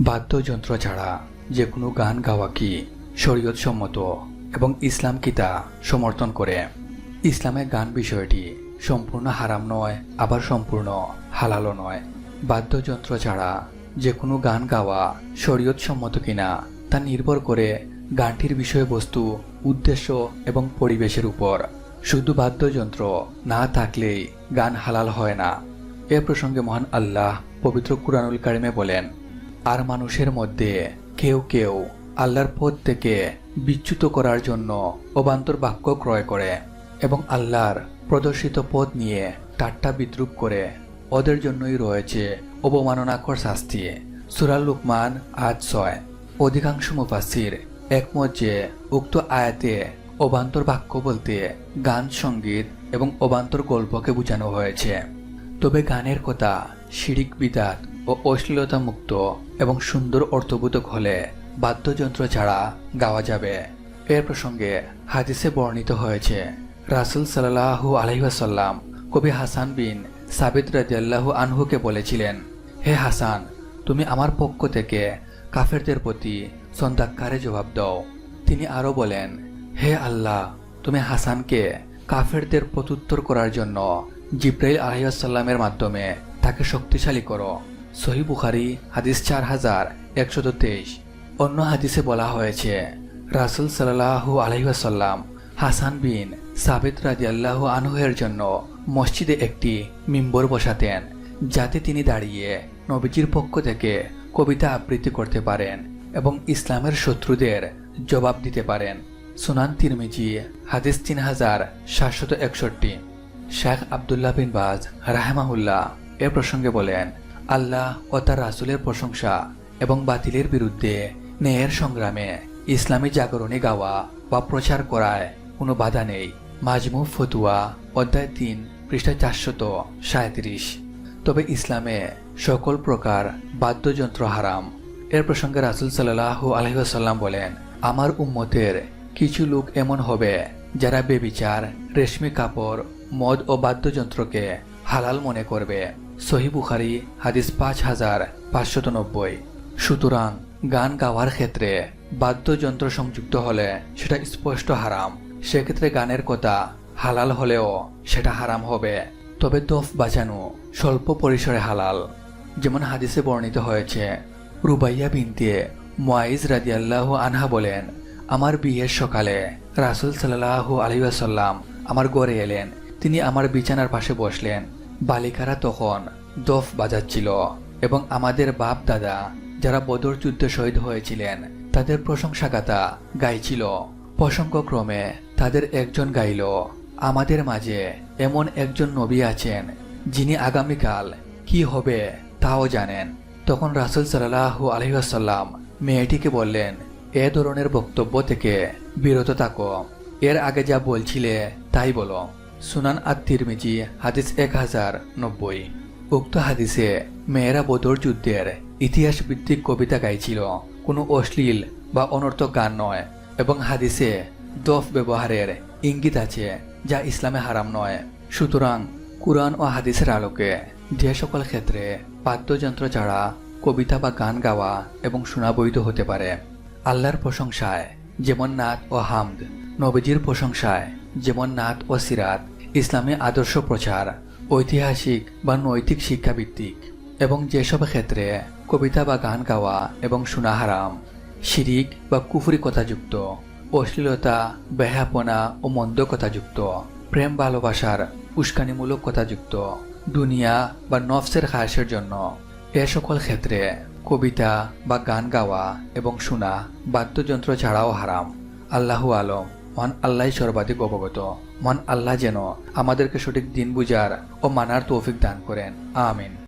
বাদ্যযন্ত্র ছাড়া যে কোনো গান গাওয়া কি শরীয়ত সম্মত এবং ইসলাম কি তা সমর্থন করে? ইসলামের গান বিষয়টি সম্পূর্ণ হারাম নয়, আবার সম্পূর্ণ হালালও নয়। বাদ্যযন্ত্র ছাড়া যে কোনো গান গাওয়া শরীয়ত সম্মত কিনা তা নির্ভর করে গানটির বিষয়বস্তু, উদ্দেশ্য এবং পরিবেশের উপর। শুধু বাদ্যযন্ত্র না থাকলেই গান হালাল হয় না। এ প্রসঙ্গে মহান আল্লাহ পবিত্র কুরআনুল কারিমে বলেন আর মানুষের মধ্যে কেউ কেউ আল্লাহর পথ থেকে বিচ্যুত করার জন্য অবান্তর বাক্য ক্রয় করে এবং আল্লাহর প্রদর্শিত পথ নিয়ে টাট্টা বিদ্রুপ করে। ওদের জন্যই রয়েছে অবমাননাকর শাস্তি। সুরাল লুকমান আজ ছয়। অধিকাংশ মুফাসির একমত যে উক্ত আয়াতে অবান্তর বাক্য বলতে গান, সংগীত এবং অবান্তর গল্পকে বোঝানো হয়েছে। তবে গানের কথা শিরিক বিদাত ও অশ্লীলতা মুক্ত এবং সুন্দর অর্থবোধক হলে বাদ্যযন্ত্র ছাড়া গাওয়া যাবে। এর প্রসঙ্গে হাদিসে বর্ণিত হয়েছে, রাসুল সাল্লাহু আলহিহাসাল্লাম কবি হাসান বিন সাবিত রাজিয়াল্লাহু আনহুকে বলেছিলেন, হে হাসান, তুমি আমার পক্ষ থেকে কাফেরদের প্রতি সন্ধ্যাকারে জবাব দাও। তিনি আরও বলেন, হে আল্লাহ, তুমি হাসানকে কাফেরদের প্রত্যুত্তর করার জন্য জিব্রাইল আলহিউসাল্লামের মাধ্যমে তাকে শক্তিশালী করো। সহি বুখারি, হাদিস চার হাজার একশত তেইশ। অন্য হাদিসে বলা হয়েছে, রাসুল সাল্লাহু আলহিহাসাল্লাম হাসান বিন সাবিত রাজি আল্লাহ আনহের জন্য মসজিদে একটি মিম্বর বসাতেন, যাতে তিনি দাঁড়িয়ে নবীজির পক্ষ থেকে কবিতা আবৃত্তি করতে পারেন এবং ইসলামের শত্রুদের জবাব দিতে পারেন। সুনান তিরমিজি, হাদিস তিন হাজার সাতশত একষট্টি। শেখ আবদুল্লাহ বিন বাজ রাহেমাহুল্লাহ এ প্রসঙ্গে বলেন আল্লাহ ও তার রাসুলের প্রশংসা এবং বাতিলের বিরুদ্ধে ন্যায়ের সংগ্রামে ইসলামী জাগরণী গাওয়া বা প্রচার করায় কোনো বাধা নেই। মাজমু ফতুয়া, অধ্যায় তিন, পৃষ্ঠা চারশত সাঁত্রিশ তবে ইসলামে সকল প্রকার বাদ্যযন্ত্র হারাম। এর প্রসঙ্গে রাসুল সাল্লাহ আলহিহাসাল্লাম বলেন, আমার উম্মতের কিছু লোক এমন হবে যারা বেবিচার, রেশমি কাপড়, মদ ও বাদ্যযন্ত্রকে হালাল মনে করবে। সহি বুখারি হাদিস পাঁচ হাজার পাঁচশত নব্বই সুতরাং গান গাওয়ার ক্ষেত্রে বাদ্যযন্ত্র সংযুক্ত হলে সেটা স্পষ্ট হারাম সেক্ষেত্রে গানের কথা হালাল হলেও সেটা হারাম হবে। তবে দফ বাজানো স্বল্প পরিসরে হালাল। যেমন হাদিসে বর্ণিত হয়েছে, রুবাইয়া বিনতে মুয়াইজ রাদিয়াল্লাহ আনহা বলেন আমার বিয়ের সকালে রাসুল সাল্লাহ আলিয়াসাল্লাম আমার গড়ে এলেন। তিনি আমার বিছানার পাশে বসলেন। বালিকারা তখন দফ বাজাচ্ছিল এবং আমাদের বাপ দাদা যারা বদর যুদ্ধে শহীদ হয়েছিলেন, তাদের প্রশংসা গাথা গাইছিল। প্রসঙ্গক্রমে তাদের একজন গাইল, আমাদের মাঝে এমন একজন নবী আছেন যিনি আগামীকাল কি হবে তাও জানেন। তখন রাসুল সাল্লাহু আলহিহাসাল্লাম মেয়েটিকে বললেন, এ ধরনের বক্তব্য থেকে বিরত থাকো। এর আগে যা বলছিলে তাই বলো। সুনান আত তিরমিজি হাদিস এক হাজার নব্বই। উক্ত হাদিসে মেয়েরা বদর যুদ্ধের ইতিহাস ভিত্তিক কবিতা গাইছিল। কোনো অশ্লীল বা অনর্থক গান নয় এবং হাদিসে দফ ব্যবহারের ইঙ্গিত আছে, যা ইসলামে হারাম নয়। সুতরাং কুরআন ও হাদিসের আলোকে যে সকল ক্ষেত্রে বাদ্যযন্ত্র ছাড়া কবিতা বা গান গাওয়া এবং শোনা বৈধ হতে পারে, আল্লাহর প্রশংসায়, যেমন নাত ও হামদ, নবীজির প্রশংসায় যেমন নাত ও সিরাত, ইসলামী আদর্শ প্রচার, ঐতিহাসিক বা নৈতিক শিক্ষাভিত্তিক, এবং যেসব ক্ষেত্রে কবিতা বা গান গাওয়া এবং শোনা হারাম, শিরিক বা কুফুরি কথাযুক্ত, অশ্লীলতা বেহাপনা ও মন্দ কথাযুক্ত, প্রেম ভালোবাসার উস্কানিমূলক কথাযুক্ত, দুনিয়া বা নফসের খায়াসের জন্য এ সকল ক্ষেত্রে কবিতা বা গান গাওয়া এবং শোনা বাদ্যযন্ত্র ছাড়াও হারাম। আল্লাহু আলম। মন আল্লাহ সর্বাধিক অবগত। মন আল্লাহ যেন আমাদেরকে সঠিক দিন বুঝার ও মানার তৌফিক দান করেন। আমিন।